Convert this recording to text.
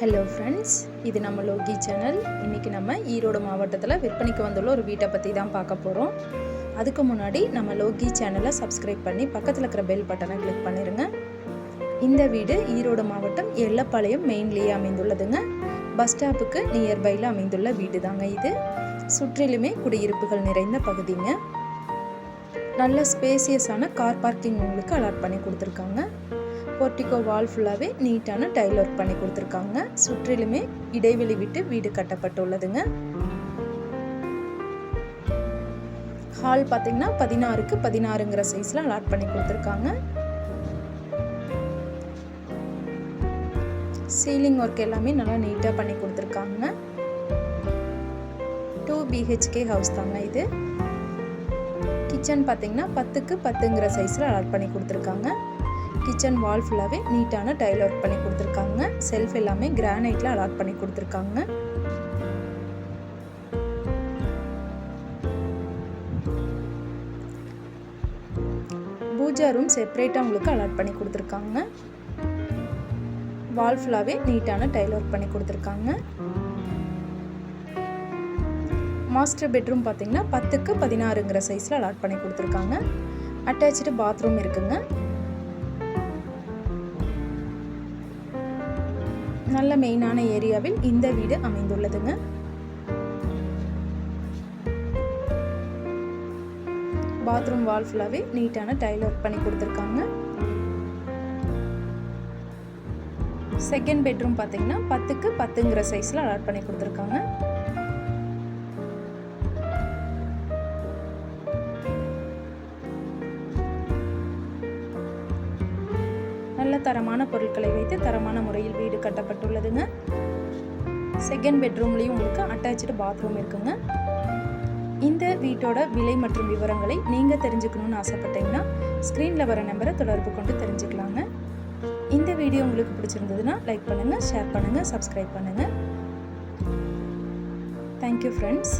Hello friends இது நம்ம Loki channel இன்றைக்கி நம்ம ஈரோடு மாவட்டத்தில் விற்பனைக்கு வந்துள்ள ஒரு வீட்டை பற்றி தான் பார்க்க போகிறோம் அதுக்கு முன்னாடி நம்ம லோகி சேனலை சப்ஸ்கிரைப் பண்ணி பக்கத்தில் இருக்கிற பெல் பட்டனை கிளிக் பண்ணிடுங்க இந்த வீடு ஈரோடு மாவட்டம் எல்லப்பாளையம் மெயின்லேயே அமைந்துள்ளதுங்க. பஸ் ஸ்டாப்புக்கு நியர்பையில் அமைந்துள்ள வீடு தாங்க இது. சுற்றிலுமே குடியிருப்புகள் நிறைந்த பகுதிங்க. நல்ல ஸ்பேசியஸான கார் பார்க்கிங் உங்களுக்கு அலாட் பண்ணி கொடுத்துருக்காங்க. போர்ட்டிகோ வால் ஃபுல்லாகவே நீட்டான டைல் ஒர்க் பண்ணி கொடுத்துருக்காங்க. சுற்றிலுமே இடைவெளி விட்டு வீடு கட்டப்பட்டுள்ளதுங்க. ஹால் பார்த்தீங்கன்னா பதினாறுக்கு பதினாறுங்கிற சைஸில் அலாட் பண்ணி கொடுத்துருக்காங்க. சீலிங் ஒர்க் எல்லாமே நல்லா நீட்டாக பண்ணி கொடுத்துருக்காங்க. டூ பிஹெச்கே ஹவுஸ் தாங்க இது. கிச்சன் பார்த்தீங்கன்னா பத்துக்கு பத்துங்கிற சைஸில் அலாட் பண்ணி கொடுத்துருக்காங்க. கிச்சன் வால் ஃபுல்லாகவே நீட்டான டைல் ஒர்க் பண்ணி கொடுத்துருக்காங்க. செல்ஃப் எல்லாமே கிரானைட்டில் அலாட் பண்ணி கொடுத்துருக்காங்க. பூஜா ரூம் செப்பரேட்டாக உங்களுக்கு அலாட் பண்ணி கொடுத்துருக்காங்க. வால் ஃபுல்லாகவே நீட்டான டைல் ஒர்க் பண்ணி கொடுத்துருக்காங்க. மாஸ்டர் பெட்ரூம் பார்த்தீங்கன்னா பத்துக்கு பதினாறுங்கிற சைஸில் அலாட் பண்ணி கொடுத்துருக்காங்க. அட்டாச்சு பாத்ரூம் இருக்குங்க. நல்ல மெயினான ஏரியாவில் இந்த வீடு அமைந்துள்ளதுங்க. பாத்ரூம் வால் ஃபுல்லாகவே நீட்டான டைல் ஒர்க் பண்ணி கொடுத்துருக்காங்க. செகண்ட் பெட்ரூம் பார்த்தீங்கன்னா பத்துக்கு பத்துங்கிற சைஸில் அலாட் பண்ணி கொடுத்துருக்காங்க. நல்ல தரமான பொருட்களை வைத்து தரமான முறையில் வீடு கட்டப்பட்டுள்ளதுங்க. செகண்ட் பெட்ரூம்லேயும் உங்களுக்கு அட்டாச்சு பாத்ரூம் இருக்குங்க. இந்த வீட்டோட விலை மற்றும் விவரங்களை நீங்கள் தெரிஞ்சுக்கணும்னு ஆசைப்பட்டீங்கன்னா ஸ்க்ரீனில் வர நம்பரை தொடர்பு கொண்டு தெரிஞ்சுக்கலாங்க. இந்த வீடியோ உங்களுக்கு பிடிச்சிருந்ததுன்னா லைக் பண்ணுங்கள் ஷேர் பண்ணுங்கள் சப்ஸ்கிரைப் பண்ணுங்கள் தேங்க்யூ ஃப்ரெண்ட்ஸ்